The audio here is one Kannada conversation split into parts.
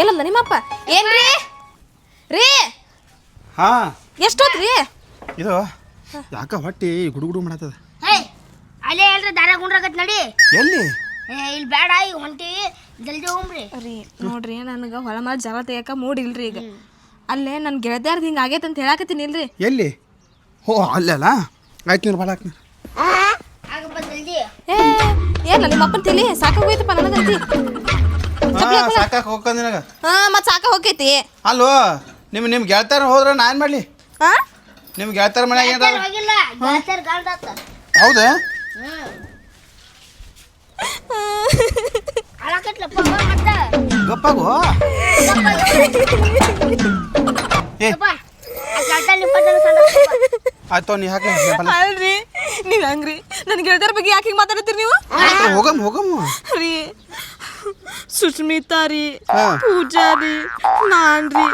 ಎಲ್ಲಲ್ಲ ನಿಮ್ಮಪ್ಪ? ಏನ್ರಿ ರೀ? ಹಾ. ಎಷ್ಟೊತ್ರಿ ಇದು ಯಾಕ ಹೊಟ್ಟಿ ಗುಡುಗುಡು ಮಾಡತ್ತದ? ಹೇ ಅಲ್ಲೇ ಎಲ್ರಿ ದಾರ ಗುಂಡ್ರಾಗತ್ ನಡಿ. ಎಲ್ಲಿ? ಏ ಇಲ್ಲಿ ಬೇಡ ಈಗ ಹೊಂಟಿವಿ ಜಲ್ದಿ ಹೋಗ್ರಿ ರೀ ನೋಡ್ರಿ ನನಗೆ ಹೊಲ ಮಾಡಿ ಜಲ ತೆಗಿಯಕ ಮೂಡಿಲ್ರಿ ಈಗ. ಅಲ್ಲೇ ನನ್ನ ಗೆಳತಿಯಾರ್ದು ಹಿಂಗೆ ಆಗೈತೆ ಅಂತ ಹೇಳಾಕತ್ತೀನಿ ಇಲ್ರಿ ಎಲ್ಲಿ? ಹೋ ಅಲ್ಲಲ್ಲ? ಆಯ್ತು ನೀರು ಬಾಳಾಕ್ ಆಗಪ್ಪ ಜಲ್ದಿ. ಏ ಏನ ನಿಮ್ಮ ಅಪ್ಪನ ತಿಳಿ ಸಾಕಾಗೋಯ್ತಪ್ಪ ನನಗಂತಿ. ಸಾಕಾಕ ಹೋಗ್ಕೊಂಡ್ ನಿನಗ. ಹಾ ಮತ್ತೆ ಸಾಕ ಹೋಗೈತಿ ಅಲ್ಲೋ ನಿಮ್ಮ ನಿಮ್ಮ ಗೆಳತಾರ ಹೋದ್ರ ನಾ ಏನ್ ಮಾಡಲಿ? ಹಾ? ನಿಮ್ಮ ಗೆಳತಾರ ಮನ್ಯಾಗ ಏನಾರ ಹೋಗಿಲ್ಲ ಗಾಸರ್ ಗಾಲ್ದಾತ ಹೌದಾ? ಹ್ಮ್ ಅಳಕತ್ಲಪ್ಪ ಮತ್ತ? ಗಪ್ಪಾಗು ಏ. ಆಯ್ತು ನೀ ಹಾಕ್ಲಿ ಅಲ್ರಿ ನೀವು ಹಂಗ್ರಿ. ನನ್ನ ಗೆಳತಿಯರ ಬಗ್ಗೆ ಯಾಕೆ ಹಿಂಗೆ ಮಾತಾಡ್ತೀರಿ ನೀವು? ಹೋಗಮ್ ಹೋಗಮ್. ರೀ ಸುಷ್ಮಿತಾ ರೀ. ಪೂಜಾ ರೀ ನಾನ್ ರೀ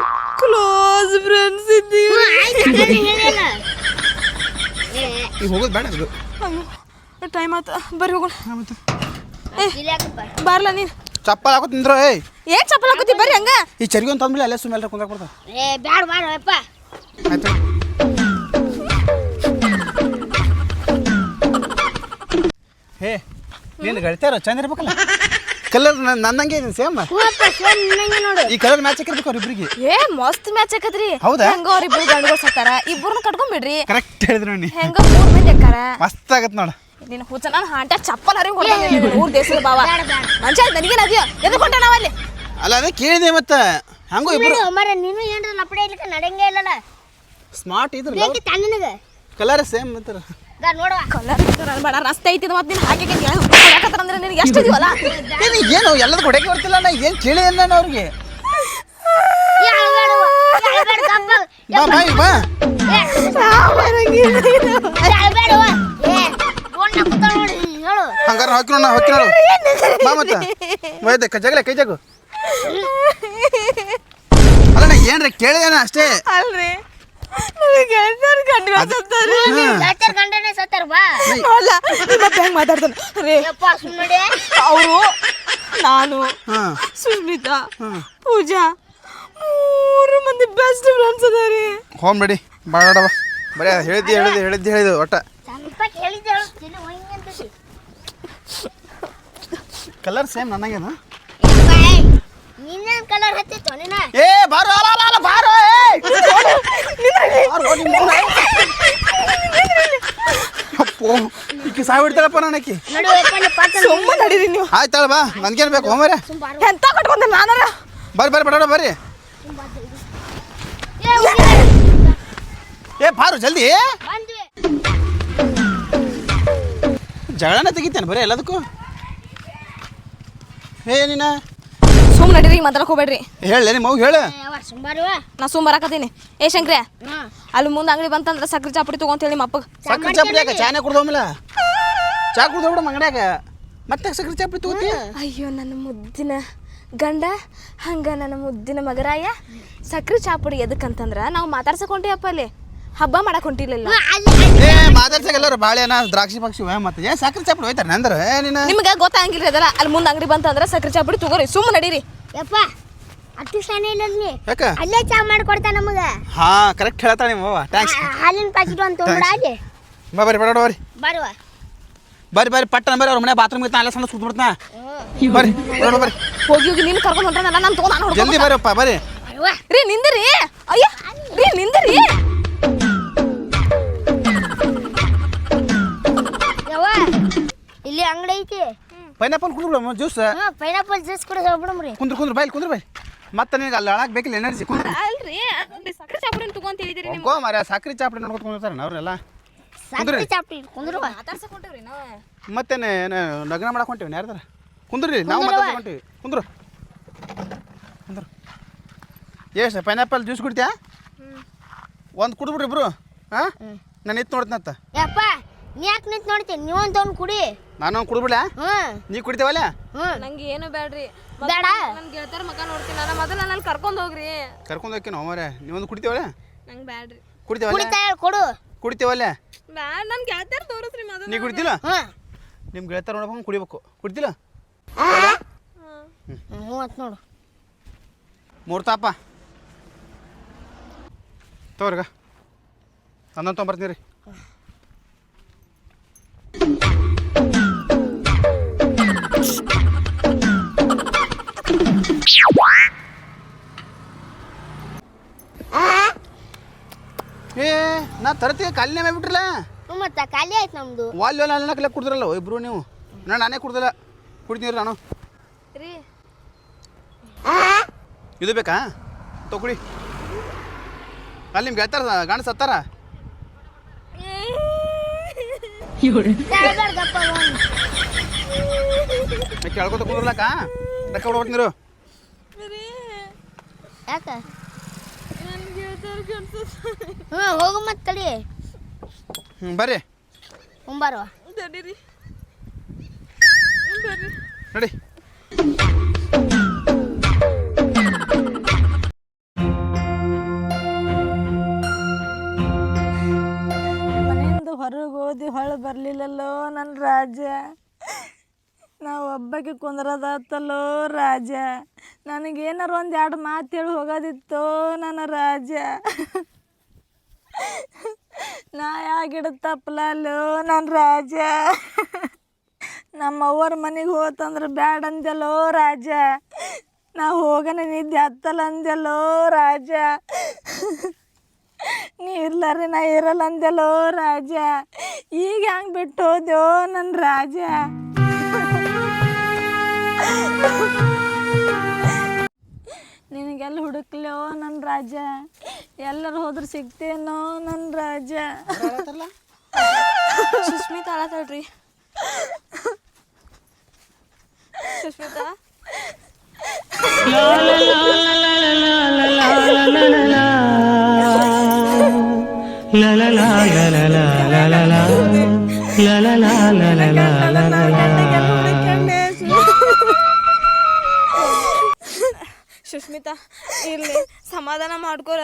ಕ್ಲೋಸ್ ಫ್ರೆಂಡ್ಸ್ ಇದ್ದೀವಿ. ಹೇಳಿಲ್ಲ ಈಗ ಹೋಗೋದು ಬೇಡ ಅದು ಟೈಮ್ ಆತ ಬರ್ರಿ ಹೋಗೋಣ. ಬಾರ್ಲ ನೀನು? ಚಪ್ಪಲ್ ಹಾಕೋ ತಿಂದ್ರ ಏಯ್. ಏನ್ ಚಪ್ಪಲ್ ಹಾಕೋತಿ? ಬರ್ರಿ ಹಂಗ. ಈ ಚರ್ಗಿ ಒಂದು ತಂದ್ಮೇಲೆ ಅಲ್ಲೇ ಸುಮ್ಮನೆ ಕುಂದ್ರ ಕೊಡ್ತಾ ಏ ಬ್ಯಾಡ ಆಯ್ತು. ಹೇ ನೀನು ಗಳಿತಾರ ಚಂದ ಇರ್ಬೇಕಲ್ಲ? ಕಲರ್ ನನ್ನಂಗೆ ಇದೀನಿ ಸೇಮ್ ನೋಡು. ಈ ಕಲರ್ ಮ್ಯಾಚ್ ಹಾಕಿರ್ಬೇಕು ಅವ್ರಿಬ್ರಿಗೆ ಏ ಮಸ್ತ್ ಮ್ಯಾಚ್ ಹಾಕದ್ರಿ. ಹೌದಾ? ಹೆಂಗ ಅವ್ರಿಬ್ರು ಗಂಡುಗಳು ಸತ್ತಾರ. ಇಬ್ಬರನ್ನ ಕಟ್ಕೊಂಡ್ಬಿಡ್ರಿ ಕರೆಕ್ಟ್ ಹೇಳಿದ್ರು ನೀ ಹೆಂಗ ಮೂರ್ ಮಂದಿ ಮಸ್ತ್ ಆಗತ್ ನೋಡ. ನಿನ್ನ ಹುಚ್ಚ ನಾನು ಹಾಂಟ ಚಪ್ಪಲ್ ಹರಿ ಹೊಡ್ತೀನಿ ಮೂರ್ ದೇಶದ ಬಾವ. ಮನುಷ್ಯ ನನಗೇನು ಅದಿಯೋ? ಎದ್ಕೊಂಡ ನಾವಲ್ಲಿ ಅಲ್ಲ. ಅದೇ ಕೇಳಿದೆ ಮತ್ತೆ. ಹಂಗೂ ಇಬ್ರು. ಮರ ನೀನು ಏನ್ರ ಲಪಡೆ ಇರ್ಲಿಕ್ಕೆ ನಡೆಯಂಗೆ ಇಲ್ಲಲ್ಲ. ಸ್ಮಾರ್ಟ್ ಇದ್ರು ಬೇಕಿ ತಣ್ಣನಗ ಕಲರ್ ಸೇಮ್ ಅಂತಾರ ಗಾ ನೋಡುವ. ಕಲರ್ ಬೇಡ. ರಸ್ತೆ ಐತಿ ಮತ್ತೆ ನೀನು ಹಾಗೆ ಅಂದ್ರೆ ನಿನಗೆ ಎಷ್ಟು ಇದೀವಲ್ಲ ನೀನು ಏನು ಎಲ್ಲದ ಕೊಡಕ್ಕೆ ಬರ್ತಿಲ್ಲ ನಾ ಏನು ಕೇಳಿದೆ ನಾನು ಅವ್ರಿಗೆ. ಬಾ ಬಾ ಹಂಗಾರ ಹಾಕಿ ನೋಡ ಹಾಕಿ ನೋಡು. ಬಾ ಮತ್ತ. ಒಯ್ದೆ ಕಜ್ಜಾಗಲೆ ಕೈ ಜಗ. ಅಲ್ಲ ಏನ್ರಿ ಏನ್ರ ಕೇಳಿದೇನ ಅಷ್ಟೇ? ಅಲ್ರಿ. ನನಗೆ ಎಲ್ಲರೂ ಗಂಡುಗಳು ಸತ್ತಾರಿ ಸತ್ತಾರ ಗಂಡನೇ ಸತ್ತಾರ ಬಾ. ಅಲ್ಲ ಮತ್ತೆ ಹೆಂಗ್ ಮಾತಾಡ್ತಾನೆ? ರೀ ಯಪ್ಪ ಸುಮ್ಮನೆ ಅವರು ನಾನು ಹಾಂ. ಸುಸ್ಮಿತಾ ಪೂಜಾ ಮೂರು ಮಂದಿ ಬೆಸ್ಟ್ ಫ್ರೆಂಡ್ಸ್ ಅದಾರಿ ಹೋಮ್ ರೆಡಿ ಬಾಡವ ಬರೀ ಹೇಳಿದ್ದಿ ಹೇಳಿದ್ದಿ ಹೇಳಿದ್ದಿ ಹೇಳಿದ್ದು ಒಟ್ಟ ಸ್ವಲ್ಪ ಹೇಳಿದ್ದೆ ಹೇಳು ತಿನ್ನು ಹೊಯ್ಂಗ್ ಅಂತೈತಿ. ಕಲರ್ ಸೇಮ್ ನನಗೆ ನಿನ್ನೇನ್ ಕಲರ್ ಹತ್ತಿತ್ತು ನಿನ್ನ? ಏ ಬಾರೋ ಅಲ್ಲ ಅಲ್ಲ ಅಲ್ಲ ಬಾರೋ ಏ! ಬಾರೋ, ನಿಮ್ಮ ಅವ್ನ. ಅಪ್ಪೋ ಈಕಿ ಸಾವಿಡ್ತಾಳಪ್ಪ ನನಕಿ ಸುಮ್ಮ ನಡೀರಿ ನೀವು. ಆಯ್ತಾಳ ಬಾ ನನ್ಗೇನು ಬೇಕು ಹೋಮರೆ ಎಂತ ಕಟ್ಕೊಂಡೆ ನಾನಾರ? ಬರ್ರಿ ಬರ್ರಿ ಬಡೋಣ ಬರ್ರಿ. ಏ, ಬಾರು ಜಲ್ದಿ. ಬಂದ್ವಿ. ಜಗಳನ ತೆಗಿತೇನೆ ಬರೀ ಎಲ್ಲದಕ್ಕೂ. ಏ ನೀನ? ಸುಮ್ ನಡೀರಿ ಮಾತಾಡಕ್ ಹೋಗ್ಬೇಡ್ರಿ ಹೇಳ ನಿಮ್ಮ ಹೇಳು. ನಾ ಸುಮ್ ಬರಾಕತ್ತೀನಿ. ಏ ಶಂಕ್ರೆ. ಅಲ್ಲಿ ಮುಂದೆ ಅಂಗಡಿ ಬಂತಂದ್ರೆ ಸಕ್ರೆ ಚಾಪುಡಿ ತಗೊಂತೇಳಿ ನಿಮ್ಮ ಅಪ್ಪಗೆ. ಸಕ್ರೆ ಚಾಪಡಿ ಯಾಕೆ? ಚಾನೆ ಕುಡ್ದೋಮಿಲ್ಲ ಚಾ ಕುಡ್ದೋಬಿಡ ಮಂಗಡ್ಯಾಗ ಮತ್ತೆ ಸಕ್ರೆ ಚಾಪುಡಿ ತಗೋತಿ? ಅಯ್ಯೋ ನನ್ನ ಮುದ್ದಿನ ಗಂಡ ಹಂಗ ನನ್ನ ಮುದ್ದಿನ ಮಗರಾಯ. ಸಕ್ರೆ ಚಾಪುಡಿ ಎದಕ್ಕಂತಂದ್ರ ನಾವು ಮಾತಾಡ್ಸಕೊಂಡೇ ಅಪ್ಪ ಅಲ್ಲಿ. ಹಬ್ಬ ಮಾಡಕ್ ಹೊಂಟಿರ್ಲಿಲ್ಲ. ಏ ಮಾತಾಡ್ಸಕ್ ಎಲ್ಲರೂ ಬಾಳೆನ ದ್ರಾಕ್ಷಿ ಪಕ್ಷಿ ವ್ಯಾಯಾಮ ಮತ್ತೆ ಏ ಸಕ್ಕರೆ ಚಾಪಡಿ ಹೋಯ್ತಾರೆ ನಂದ್ರ ಏ ನೀನು? ನಿಮ್ಗೆ ಗೊತ್ತಾಗಿಲ್ಲ ಅದಲ್ಲ. ಅಲ್ಲಿ ಮುಂದೆ ಅಂಗಡಿ ಬಂತಂದ್ರೆ ಸಕ್ರೆ ಚಾಪುಡಿ ತಗೋರಿ. ಸುಮ್ಮ ನಡೀರಿ. ಯಪ್ಪ ಅಷ್ಟು ಶಾನೆ ಇಲ್ಲ ಯಾಕ? ಅಲ್ಲೇ ಚಾ ಮಾಡ್ಕೊಡ್ತಾ ನಮಗ. ಹಾ ಕರೆಕ್ಟ್ ಹೇಳ್ತಾ ನಿಮ್ಮ ಅವ್ವ. ಥ್ಯಾಂಕ್ಸ್ ಹಾಲಿನ ಪ್ಯಾಕೆಟ್ ಒಂದು ತೊಗೊಂಡ ಅಲ್ಲಿ ಬಾ ಬರ್ರಿ ಬಡ ಬರ್ರಿ ಬರುವ. ಬರ್ರಿ ಬರ್ರಿ ಪಟ್ಟಣ ಬರ್ರಿ ಅವ್ರ ಮನೆ ಬಾತ್ರೂಮ್ ಇರ್ತಾನ ಅಲ್ಲೇ ಸಣ್ಣ ಸುತ್ತ ಬಿಡ್ತಾನ ಬರ್ರಿ ಬಡ ಬರ್ರಿ ಹೋಗಿ ಹೋಗಿ ನೀನು ಕರ್ಕೊಂಡು ಹೊಂಟಾನಲ್ಲ ನಾನು ತಗೊಂಡು ನಾನು ಜಲ್ದಿ ಬರ್ರಿಪ್ಪ ಬರ್ರಿ ರೀ ನಿಂದಿರಿ. ಅಯ್ಯ ರೀ ನಿಂದಿರಿ. ಇಲ್ಲಿ ಅಂಗಡಿ ಐತಿ. ಪೈನಾಪಲ್ ಕುಡ್ಬಿಡ ಜ್ಯೂಸ್. ಪೈನಾಪಲ್ ಜ್ಯೂಸ್ ಕೂಡ ಹೋಗ್ಬಿಡಮ್ರಿ ಕುಂದ್ರ ಕುಂದ್ರ ಬೈಲ್ ಕುಂದ್ರ ಬೈ ಮತ್ತೆ ನಿನಗೆ ಅಲ್ಲಿ ಅಳಕ್ ಬೇಕಿಲ್ಲ ಎನರ್ಜಿ ಕುಂದ್ರ. ಅಲ್ರಿ ಸಕ್ಕರೆ ಸಕ್ರೆ ಚಾಪುಡಿ ತಗೊಂತ ಹೇಳಿದಿರಿ ಹೋಗೋ ಮಾರ್ಯ ಸಕ್ಕರೆ ಚಾಪಡಿ ಕುಂದ್ರ ಕುಂದಿರ್ತಾರ ಅವ್ರೆಲ್ಲ. ಸಕ್ಕರೆ ಚಾಪ್ಟಿ ಕುಂದ್ರ ಮಾತಾಡ್ಸಕೊಂಡ್ರಿ ನಾವು. ಮತ್ತೇನೆ ಏನು ಲಗ್ನ ಮಾಡಕ್ ಹೊಂಟೀವಿ ಯಾರ್ದಾರ? ಕುಂದ್ರಿ ನಾವು ಕುಂದ್ರವ್ವ. ಕುಂದ್ರ. ಕುಂದ್ರ. ಎಷ್ಟು ಪೈನಾಪಲ್ ಜ್ಯೂಸ್ ಕುಡಿತ್ಯಾ? ಒಂದು ಕುಡ್ಬಿಡ್ರಿ ಇಬ್ರು ಹಾಂ? ನಾನು ಇತ್ತು ನೋಡ್ತೀನತ್ತ ಯಪ್ಪ. ನೀ ಯಾಕೆ ನಿಂತು ನೋಡ್ತೀನಿ ನೀವೊಂದು ಅವ್ನು ಕುಡಿ. ನಾನು ಕುಡಿಬಿಡಾ? ಹ್ಞೂ ನೀ ಕುಡಿತೇವಲ್ಲ? ಹ್ಞೂ ನಂಗೆ ಏನು ಬೇಡ್ರಿ ಬೇಡ ನನ್ ಗೆಳತಿಯರ ಮಗ ನೋಡ್ತೀನಿ. ನಾನು ಮೊದಲು ನನ್ನಲ್ಲಿ ಕರ್ಕೊಂಡು ಹೋಗ್ರಿ. ಕರ್ಕೊಂಡು ಹೋಗ್ತೀನಿ ಹೋಮರೆ ನೀವೊಂದು ಕುಡಿತೇವಲ್ಲ? ನಂಗೆ ಬ್ಯಾಡ್ರಿ. ಕುಡಿತೇವಲ್ಲ? ಕುಡಿತಾ ಹೇಳಿ ಕೊಡು. ಕುಡಿತೇವಲ್ಲ? ಬ್ಯಾಡ್ ನನ್ ಗೆಳತಿಯರ್ ತೋರಿಸ್ರಿ ಮೊದಲು ನೀ ಕುಡಿತಿಲ್ಲ? ಹ್ಞೂ ನಿಮ್ಮ ಗೆಳತಾರ ನೋಡ್ಬೇಕು ಕುಡಿಬೇಕು. ಕುಡಿತಿಲ್ಲ? ಹ್ಞೂ ಅಂತ ನೋಡು. ಮೂರು ತಾಪ. ತಗೋರ್ಗ ಹನ್ನೊಂದು ತೊಗೊಂಬರ್ತೀನಿ ರೀ. ನಾ ತರ್ತೀವಿ ಕಾಲಿನೇ ಮಾಡ್ಬಿಟ್ರಲ್ಲ. ಹ್ಞೂ ಮತ್ತೆ ಖಾಲಿ ಆಯ್ತು ನಮ್ದು. ವಾಲ್ಯ ವಾಲ್ ಕುಡಿದ್ರಲ್ಲ ಇಬ್ರು ನೀವು. ನಾನು ನಾನೇ ಕುಡ್ದಲ್ಲ. ಕುಡಿತೀನಿ ನಾನು. ರೀ. ಇದು ಬೇಕಾ? ತಗೊಳ್ಳಿ. ಅಲ್ಲಿ ನಿಮ್ಗೆ ಹೇಳ್ತಾರ ಗಾಣ ಸತ್ತಾರ? ಕೇಳ್ಕೊತ ಕುಡ್ರಲಕ್ಕ ರೊಕ್ಕ ಹೊಡ್ಬಿಡ್ತೀರು ನೀರು. ಯಾಕೆ? ಹ್ಞೂ ಹೋಗು ಮತ್ತೆ ತಡಿ. ಹ್ಞೂ ಬರ್ರಿ. ಮುಂಬಾರುವ ತಡೀರಿ. ಬರ್ರಿ ನಡಿ. ಮನೆಯಿಂದ ಹೊರಗೆ ಹೋದಿ ಹೊಳ ಬರಲಿಲ್ಲಲ್ಲೋ ನನ್ನ ರಾಜ ನಾವು ಒಬ್ಬಾಕಿ ಕುಂದ್ರದಾತಲ್ಲೋ ರಾಜ. ನನಗೇನಾರು ಒಂದು ಎರಡು ಮಾತು ಹೇಳಿ ಹೋಗೋದಿತ್ತೋ ನನ್ನ ರಾಜ. ನಾ ಯಾಕಿಡ ತಪ್ಪಲಲ್ಲೋ ನನ್ನ ರಾಜ. ನಮ್ಮ ಅವ್ವರ ಮನೆಗೆ ಹೋತಂದ್ರೆ ಬ್ಯಾಡ ಅಂದೆಲ್ಲೋ ರಾಜ. ನಾ ಹೋಗನ ನಿದ್ದೆ ಹತ್ತಲ್ಲ ಅಂದೆಲ್ಲೋ ರಾಜ. ನೀ ಇರ್ಲಾರಿ ನಾ ಇರಲ್ಲ ಅಂದಲೋ ರಾಜ. ಈಗ ಹೆಂಗೆ ಬಿಟ್ಟು ಹೋದೆವು ನನ್ನ ರಾಜ. ನಿನಗೆಲ್ಲ ಹುಡುಕ್ಲೋ ನನ್ನ ರಾಜ? ಎಲ್ಲರೂ ಹೋದ್ರೆ ಸಿಗ್ತೇನೋ ನನ್ನ ರಾಜ? ಸುಸ್ಮಿತಾ ಅಳತಾಳ್ರಿ ಸುಸ್ಮಿತಾ? ಸುಸ್ಮಿತಾ ಇಲ್ಲಿ ಸಮಾಧಾನ ಮಾಡ್ಕೊರ.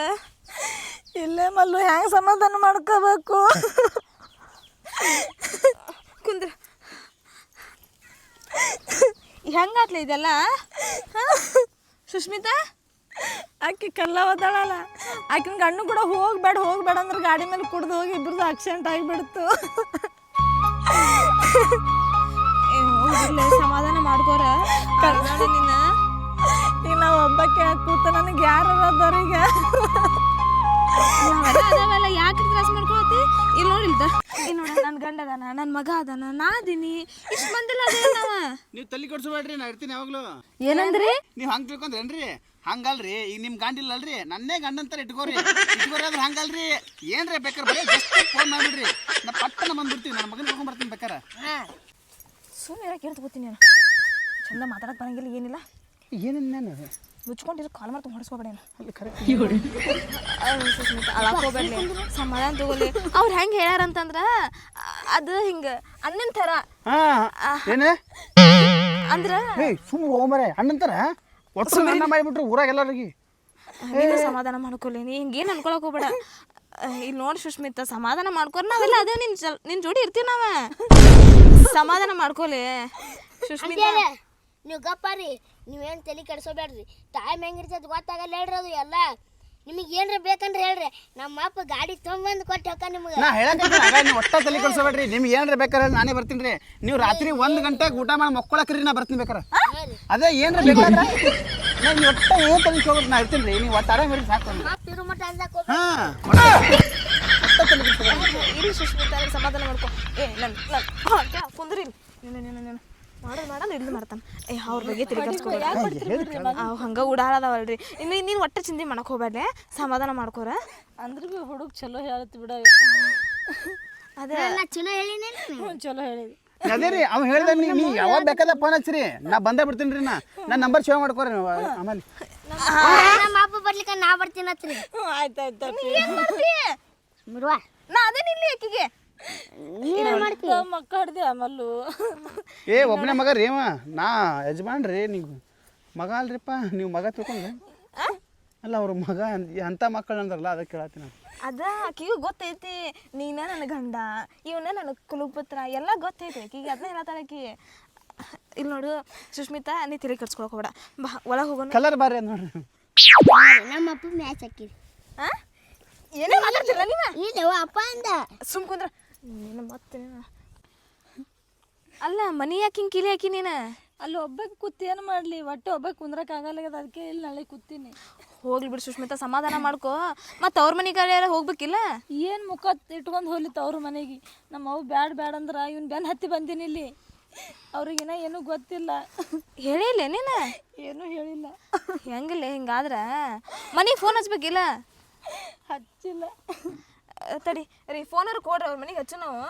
ಇಲ್ಲೇ ಮಲ್ಲು ಹೆಂಗೆ ಸಮಾಧಾನ ಮಾಡ್ಕೋಬೇಕು? ಕುಂದ್ರ. ಹೆಂಗಾತ್ಲಿ ಇದೆಲ್ಲ? ಸುಷ್ಮಿತಾ ಆಕೆ ಕಲ್ಲ ಓದಾಳಲ್ಲ ಆಕಿನ ಗಣ್ಣು ಕೂಡ ಹೋಗ್ಬೇಡ ಹೋಗ್ಬೇಡ ಅಂದ್ರೆ ಗಾಡಿ ಮೇಲೆ ಕುಡ್ದು ಹೋಗಿ ಇಬ್ರದ್ದು ಆಕ್ಸಿಡೆಂಟ್ ಆಗಿಬಿಡ್ತು. ಸಮಾಧಾನ ಮಾಡ್ಕೋರ. ಕರ್ನಾಟಕ ನಿನ್ನ. ನಾವು ಒಬ್ಬಕ್ಕೆ ಕೂತ ನನಗೆ ಯಾರು ಅದಾವಲ್ಲ ಯಾಕೆ ತ್ರಾಸ ಮಾಡ್ಕೊಳತಿ ಇಲ್ಲಿ ನೋಡಿ ಇಲ್ದ. ಇಲ್ಲಿ ನೋಡ ನನ್ನ ಗಂಡ ಅದಾನ ನನ್ನ ಮಗ ಅದಾನ ನಾ ಅದೀನಿ. ಇಷ್ಟು ಬಂದಿಲ್ಲ ಅದೇ ನಾವ ನೀವು ತಲೆ ಕೊಡ್ಸಬೇಡ್ರಿ ನಾ ಇರ್ತೀನಿ ಯಾವಾಗಲೂ. ಏನಂದ್ರಿ? ನೀವು ಹಂಗೆ ತಿಳ್ಕೊಂಡ್ರೇನ್ರಿ? ಹಂಗಲ್ರಿ ಈಗ ನಿಮ್ಮ ಗಂಡ ಅಲ್ರಿ? ನನ್ನೇ ಗಂಡಂತರ ಇಟ್ಕೋರಿ ಇಟ್ಕೋರಿ. ಆದ್ರೆ ಹಂಗಲ್ರಿ? ಏನ್ರಿ ಬೇಕಾರೆ ಬರೀ ಜಸ್ಟ್ ಫೋನ್ ಮಾಡ್ಬಿಡ್ರಿ. ನಾ ಪಟ್ಟನ ಬಂದ್ಬಿಡ್ತೀವಿ ನನ್ನ ಮಗನ ಕರ್ಕೊಂಡ್ ಬರ್ತೀನಿ ಬೇಕಾರೆ. ಹಾಂ ಸುಮ್ಮನೆ ಇರಕ್ಕೆ ಹೇಳ್ತಗೋತೀನಿ ನಾನು? ಚಂದ ಮಾತಾಡಕ್ ಬರಂಗಿಲ್ಲ ಏನಿಲ್ಲ. ಏನೇನು ನಾನು ಮುಚ್ಕೊಂಡಿರೋ ಕಾಲ್ ಮಾಡ್ತು ಹೊಡಿಸ್ಕೋಬೇಡ ಅಲ್ಲಿ ಕರೆಕ್ಟ್ ಸಮಾಧಾನ ತಗೊಳ್ಳಿ. ಅವ್ರು ಹೆಂಗೆ ಹೇಳ್ಯಾರಂತಂದ್ರ ಅದು ಹಿಂಗೆ ಅನ್ನನ್ ಥರ. ಹಾಂ ಏನೇ? ಅಂದ್ರ ಏ ಸುಮ್ಮ ಹೋಮರೆ ಅಣ್ಣಂತಾರ ಒಟ್ಟು ಅನ್ನ ಮಾಡಿಬಿಟ್ರು ಊರಾಗ ಎಲ್ಲರಿಗೆ. ಸಮಾಧಾನ ಮಾಡ್ಕೊಳ್ಳಿ ನೀ ಹಿಂಗೇನು ಅನ್ಕೊಳಕ್ ಹೋಗ್ಬೇಡ. ಇಲ್ಲಿ ನೋಡಿ ಸುಷ್ಮಿತಾ ಸಮಾಧಾನ ಮಾಡ್ಕೊರ್ ನಾವೆಲ್ಲ ಅದೇ ನಿನ್ ನಿನ್ ಜೋಡಿ ಇರ್ತೀವಿ ನಾವ. ಸಮಾಧಾನ ಮಾಡ್ಕೊಲಿ ಸುಷ್ಮಿತ ನೀವು ಗಪ್ಪಾರಿ ನೀವೇನು ತಲೆ ಕೆಡಿಸೋಬೇಡ್ರಿ ಟೈಮ್ ಹೆಂಗಿರ್ತೈತೆ ಗೊತ್ತಾಗಲ್ಲ ಹೇಳ್ರಿ ಅದು ಎಲ್ಲ. ನಿಮಗೆ ಏನ್ರ ಬೇಕಂದ್ರೆ ಹೇಳ್ರಿ. ನಮ್ಮ ಅಪ್ಪ ಗಾಡಿ ತೊಗೊಂಬಂದು ಕೊಟ್ಟು ಹೋಗ ನಿಮ್ಗೆ. ನಾ ಹೇಳಕ್ಕೆ ನೀವು ಒಟ್ಟ ತಲೆ ಕಳ್ಸಬೇಡ್ರಿ ನಿಮ್ಗೆ ಏನ್ರ ಬೇಕಾರೆ ಹೇಳಿ ನಾನೇ ಬರ್ತೀನಿ ರೀ. ನೀವು ರಾತ್ರಿ ಒಂದು ಗಂಟೆಗೆ ಊಟ ಮಾಡಿ ಮಕ್ಕೊಳಕ್ರಿ ನಾ ಬರ್ತೀನಿ ಬೇಕಾರೆ. ಅದೇ ಏನ್ರ ಬೇಕಾದ್ರೆ ನಾನು ಒಟ್ಟ ಏನು ತಲೆ ಹೋಗ್ಬಿಟ್ಟು ನಾ ಇರ್ತೀನಿ ರೀ. ನೀವು ಒಟ್ಟು ಹೇಳಿ ಇರಿ ಸಾಕು. ಇರೋ ಮಟ್ಟ ಹಾಂ ಇರಿ ಸುಷ್ಮಿತಾ ನೀನ್ ಸಮಾಧಾನ ಮಾಡ್ಕೊ. ಏ ನನ್ನ ಕುಂದ್ರಿ. ನೀನು ನೀನು ನೀನು ಮಾಡೋದು ಮಾಡಲ್ಲ ಹಿಡಿದು ಮಾಡ್ತಾನೆ. ಏ ಅವ್ರ ಬಗ್ಗೆ ತಿರುಗಿಸ್ಕೊಬೇಡ ಅವ್ ಹಂಗ ಉಡಾಳದವಲ್ರಿ ಇನ್ನು ನೀನು ಒಟ್ಟ ಚಿಂತೆ ಮಾಡಕ್ ಹೋಗ್ಬೇಡ್ಲೆ. ಸಮಾಧಾನ ಮಾಡ್ಕೋರ. ಅಂದ್ರೆ ಭೀ ಹುಡುಗ ಚಲೋ ಹೇಳ್ತಿ ಬಿಡ. ಅದೇ. ನಾ ಚಲೋ ಹೇಳಿನಿ ಚಲೋ ಹೇಳಿದಿ. ಅದೇ ರೀ ಅವ್ನು ಹೇಳ್ದೆ ನೀ ಯಾವಾಗ ಬೇಕಾದ ಫೋನ್ ಹಚ್ಚ್ರಿ ನಾ ಬಂದೇ ಬಿಡ್ತೀನಿ ರೀ ನಾ. ನನ್ನ ನಂಬರ್ ಸೇವ್ ಮಾಡ್ಕೋರಿ ನೀವು. ಆಮೇಲೆ. ನಮ್ಮ ಅಪ್ಪ ಬರ್ಲಿಕ್ಕೆ ನಾ ಬರ್ತೀನಿ ಹತ್ರಿ. ಆಯ್ತು ಆಯ್ತು ಬಿಡುವ ನಾ ಅದೇ ನಿಲ್ಲಿ ಆಕಿಗೆ ಮಕ್ಕಾಡ್ದೆ ಏ ಒಬ್ಬನೇ ಮಗ ರೀ ಅವ. ನಾ ಯಜಮಾನ್ರಿ ನೀವು ಮಗ ಅಲ್ರಿಪ್ಪ ನೀವು ಮಗ ತಿಳ್ಕೊಂಡ್ರಿ. ಅಲ್ಲ ಅವ್ರ ಮಗ ಎಂತ ಮಕ್ಕಳು ಅಂದ್ರಲ್ಲ ಅದಕ್ಕೆ ಕೇಳತ್ತೀನಿ ಅದ ಆಕಿಗೂ ಗೊತ್ತೈತಿ ನೀನ ನನ್ನ ಗಂಡ ಇವನ ನನ್ನ ಕುಲುಪುತ್ರ ಎಲ್ಲ ಗೊತ್ತೈತಿ ಆಕಿಗೆ. ಅದನ್ನ ಹೇಳತ್ತಾಳ ಆಕಿ. ಇಲ್ಲಿ ನೋಡು ಸುಷ್ಮಿತಾ ನೀ ತಿರುಗಿ ಕಟ್ಸ್ಕೊಳಕ್ ಹೋಗ್ಬೇಡ. ಬಾ ಒಳಗೆ ಹೋಗೋಣ. ಕಲರ್ ಬಾರಿ ಅದ್ ನೋಡ್ರಿ. ನಮ್ಮ ಅಪ್ಪ ಮ್ಯಾಚ್ ಹಾಕಿರಿ ಆ? ಏನೇ ಮಾತಾಡ್ತಿರಲ್ಲ ನೀವ ಇಲ್ಲ ಅಪ್ಪ ಅಂದ. ಸುಮ್ ಕುಂದ್ರ. ನೀನು ಮತ್ತೆ ನೀನು. ಅಲ್ಲ ಮನಿ ಯಾಕೆ ಹಿಂಗೆ ಕಿಲಿ ಹಾಕಿ ನೀನು? ಅಲ್ಲಿ ಒಬ್ಬಕ್ಕೆ ಕೂತಿ ಏನು ಮಾಡಲಿ? ಒಟ್ಟು ಒಬ್ಬಕ್ಕೆ ಕುಂದ್ರಕ್ಕೆ ಆಗಲ್ಲ ಅದಕ್ಕೆ ಇಲ್ಲಿ ನಾಳೆ ಕೂತೀನಿ. ಹೋಗ್ಲಿ ಬಿಡು ಸುಷ್ಮಿತಾ ಸಮಾಧಾನ ಮಾಡ್ಕೋ. ಮತ್ತೆ ಅವ್ರ ಮನೆಗೆ ಯಾರು ಹೋಗ್ಬೇಕಿಲ್ಲ? ಏನು ಮುಖ ಇಟ್ಕೊಂಡು ಹೋಗ್ಲಿತ್ತು ಅವ್ರ ಮನೆಗೆ? ನಮ್ಮ ಅವು ಬ್ಯಾಡ ಬ್ಯಾಡ ಅಂದ್ರೆ ಇವ್ನು ಬೆನ್ ಹತ್ತಿ ಬಂದೀನಿ ಇಲ್ಲಿ. ಅವ್ರಿಗಿನ ಏನೂ ಗೊತ್ತಿಲ್ಲ. ಹೇಳಿಲ್ಲ ನೀನು? ಏನೂ ಹೇಳಿಲ್ಲ. ಹೆಂಗಿಲ್ಲ ಹಿಂಗಾದ್ರೆ? ಮನೆಗೆ ಫೋನ್ ಹಚ್ಬೇಕಿಲ್ಲ? ಹಚ್ಚಿಲ್ಲ. ತಡಿ ರೀ ಫೋನರ್ ಕೊಡ್ರಿ ಅವ್ರ ಮನೆಗೆ ಹಚ್ಚು ನಾವು.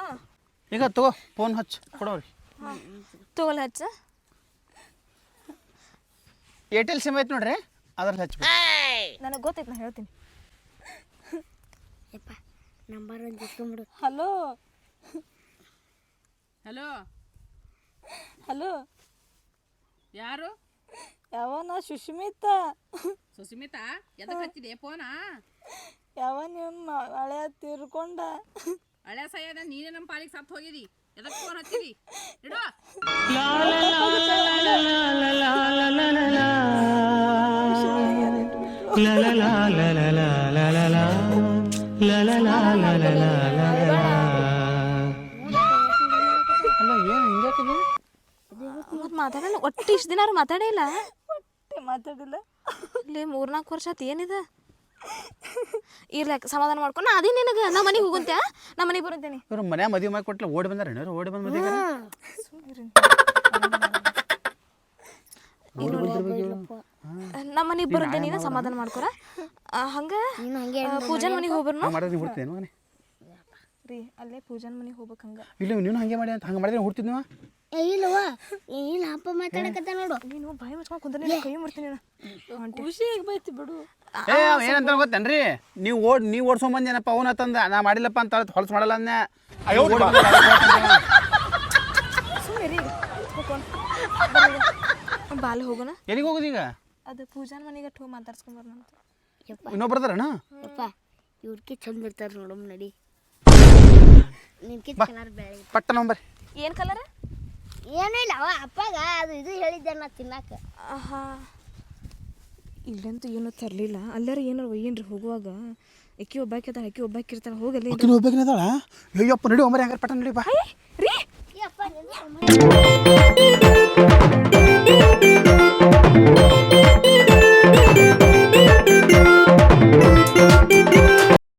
ಈಗ ತಗೋ ಫೋನ್ ಹಚ್ಚು ಕೊಡೋರಿ. ತಗೋಲ್ ಹಚ್ಚ. ಏರ್ಟೆಲ್ ಸಿಮ್ ಐತೆ ನೋಡ್ರಿ ಅದ್ರಲ್ಲಿ ಹಚ್ಚಬೇಕು ನನಗೆ ಗೊತ್ತೈತೆ ನಾ ಹೇಳ್ತೀನಿ. ಯಪ್ಪ ನಂಬರ್ ಒಂದು ಹಲೋ. ಹಲೋ. ಹಲೋ. ಯಾರು? ಯಾವ ನಾ ಸುಷ್ಮಿತ ಸುಸ್ಮಿತಾ ಎದಕ್ಕೆ ಹಚ್ಚಿದೆ ಫೋನಾ ಯಾವ ನಿಮ್ಮ ಹಳೆ ತೀರ್ಕೊಂಡ. ಹಳೆ ಸಾಯದ ನೀನೇ ನಮ್ಮ ಪಾಲಿಗೆ ಸತ್ತು ಹೋಗಿದಿ. ಎದಕ್ಕೆ ಫೋನ್ ಹಚ್ಚಿದಿ? ಇಡು. ಮಾತಾಡಲ್ಲ. ಒಟ್ಟು ಇಷ್ಟು ದಿನ ಅವ್ರು ಮಾತಾಡೇ ಇಲ್ಲ. ಒಟ್ಟೆ ಮಾತಾಡಿಲ್ಲ. ಇಲ್ಲಿ ಮೂರ್ನಾಲ್ಕು ವರ್ಷ ಆತು ಏನಿದೆ? ಇರ್ಲಾಕ ಸಮಾಧಾನ ಮಾಡ್ಕೊಂಡು ನಾ ಅದೇ ನಿನಗೆ ನಾ ಮನೆಗೆ ಹೋಗುಂತ್ಯಾ ನಾ ಮನೆಗೆ ಬರುತ್ತೇನೆ. ಇವ್ರು ಮನ್ಯಾಗ ಮದುವೆ ಮಾಡಿ ಕೊಟ್ಲ ಓಡಿ ಬಂದಾರ ಏನಾರು? ಓಡಿ ಬಂದ ಮದುವೆ ನಮ್ಮ ಮನೆಗೆ ಬರುತ್ತೆ ನೀನು ಸಮಾಧಾನ ಮಾಡ್ಕೊರ. ಹಂಗ ನೀನು ಹಂಗೆ ಆ, ಪೂಜನ್ ಮನೆಗೆ ಹೋಗ್ಬರ್ನು? ಮಾಡಿದ್ರೆ ನೀವು ಹುಡ್ತಿದ್ದೇನು ಮಗನೇ ರೀ ಅಲ್ಲೇ ಪೂಜನ್ ಮನೆಗೆ ಹೋಗ್ಬೇಕು ಹಂಗ. ಇಲ್ಲ ನೀನು ಹಂಗೆ ಮಾಡಿ ಅಂತ ಹಂಗೆ ಮಾಡಿದ್ರೆ ಹುಡ್ತಿದ್ ನೀವು ಏ ಇಲ್ಲವ ಇಲ್ಲ ಅಪ್ಪ ಮಾತಾಡಕತ್ತ ನೋಡು. ನೀನು ಭಯ ಮುಚ್ಕೊಂಡು ಕುಂದ್ರೆ ನೀನು ಕೈ ಮುಡ್ತೀನಿ ನಾನು. ಖುಷಿಯಾಗಿ ಬೈತಿ ಬಿಡು. ಏ ಅವ ಏನಂತ ಗೊತ್ತೇನ್ರಿ? ನೀವು ಓಡ್ ನೀವು ಓಡ್ಸೊಂಬಂದು ಏನಪ್ಪ ಅವನ ತಂದ ನಾ ಮಾಡಿಲ್ಲಪ್ಪ ಅಂತ ಹೊಲಸು ಮಾಡಲ್ಲ ಅಂದೆ ಬಾಲ್ ಹೋಗೋಣ? ಎಲ್ಲಿಗೆ ಹೋಗೋದು ಈಗ? ಅದು ಪೂಜಾನ ಮನೆಗೆ ಹೋಗಿ ಮಾತಾಡ್ಸ್ಕೊಂಬರ್ನಂತ ಯಪ್ಪ. ಅಪ್ಪ ಯಪ್ಪ ಇವ್ರಿಗೆ ಚಂದ ಇರ್ತಾರೆ ನೋಡಮ್ ನಡಿ. ನಿನ್ಕಿತ್ ಕಲರ್ ಬೆಳೆ ಪಟ್ಟ ನಂಬರ್ ಏನು ಕಲರ್? ಏನೂ ಇಲ್ಲ ಅವ ಅಪ್ಪಗ ಅದು ಇದು ಹೇಳಿದ್ದೆ ನಾ ತಿನ್ನಾಕ. ಆಹಾ. ಇಲ್ಲಂತೂ ಏನೂ ತರಲಿಲ್ಲ. ಅಲ್ಲಾರ ಏನಾರು ಒಯ್ಯನ್ರಿ ಹೋಗುವಾಗ? ಅಕ್ಕಿ ಒಬ್ಬಾಕಿ ಅದಾಳ ಅಕ್ಕಿ ಒಬ್ಬಾಕಿ ಇರ್ತಾಳೆ ಹೋಗಲ್ಲಿ ಆಕಿನ ಹೋಗ್ಬೇಕಿನದಾಳ ಅಯ್ಯಪ್ಪ ನಡಿ ಒಮ್ಮರಿ ಹಂಗಾರೆ ಪಟ್ಟ ನಡಿ ಬಾ. ರೀ. ಅಪ್ಪ ನಿಂದು